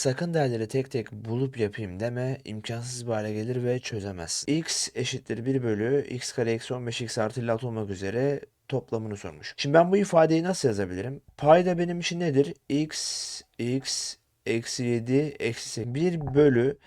Sakın değerleri tek tek bulup yapayım deme, imkansız bir hale gelir ve çözemezsin. x eşittir 1 bölü x kare eksi 15 x artı 56 olmak üzere toplamını sormuş. Şimdi ben bu ifadeyi nasıl yazabilirim? Payda benim için nedir? x, x, eksi 7, eksi 8. 1 bölü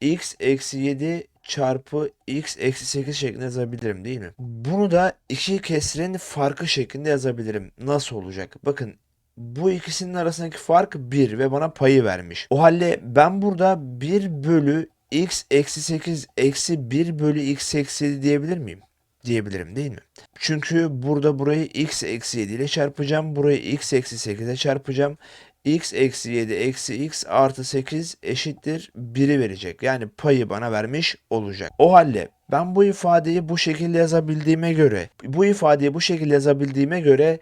x eksi 7 çarpı x eksi 8 şeklinde yazabilirim değil mi? Bunu da iki kesrin farkı şeklinde yazabilirim. Nasıl olacak? Bakın bu ikisinin arasındaki fark 1 ve bana payı vermiş. O halde ben burada 1 bölü x eksi 8 eksi 1 bölü x eksi 7 diyebilir miyim? Diyebilirim değil mi? Çünkü burada burayı x eksi 7 ile çarpacağım. Burayı x eksi 8 ile çarpacağım. x eksi 7 eksi x artı 8 eşittir 1'i verecek. Yani payı bana vermiş olacak. O halde ben bu ifadeyi bu şekilde yazabildiğime göre, bu ifadeyi bu şekilde yazabildiğime göre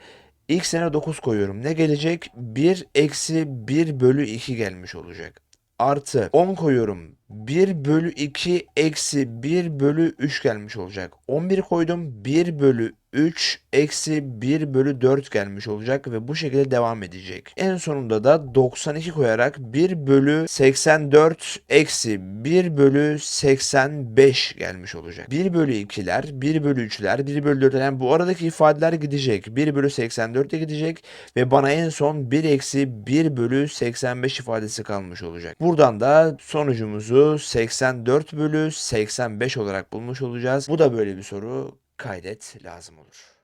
x'ine 9 koyuyorum. Ne gelecek? 1 eksi 1 bölü 2 gelmiş olacak. Artı 10 koyuyorum. 1 bölü 2 eksi 1 bölü 3 gelmiş olacak. 11 koydum. 1 bölü 3 eksi 1 bölü 4 gelmiş olacak ve bu şekilde devam edecek. En sonunda da 92 koyarak 1 bölü 84 eksi 1 bölü 85 gelmiş olacak. 1 bölü 2'ler, 1 bölü 3'ler, 1 bölü 4'ler yani bu aradaki ifadeler gidecek. 1 bölü 84 de gidecek ve bana en son 1 eksi 1 bölü 85 ifadesi kalmış olacak. Buradan da sonucumuzu 84 bölü 85 olarak bulmuş olacağız. Bu da böyle bir soru kaydet lazım olur.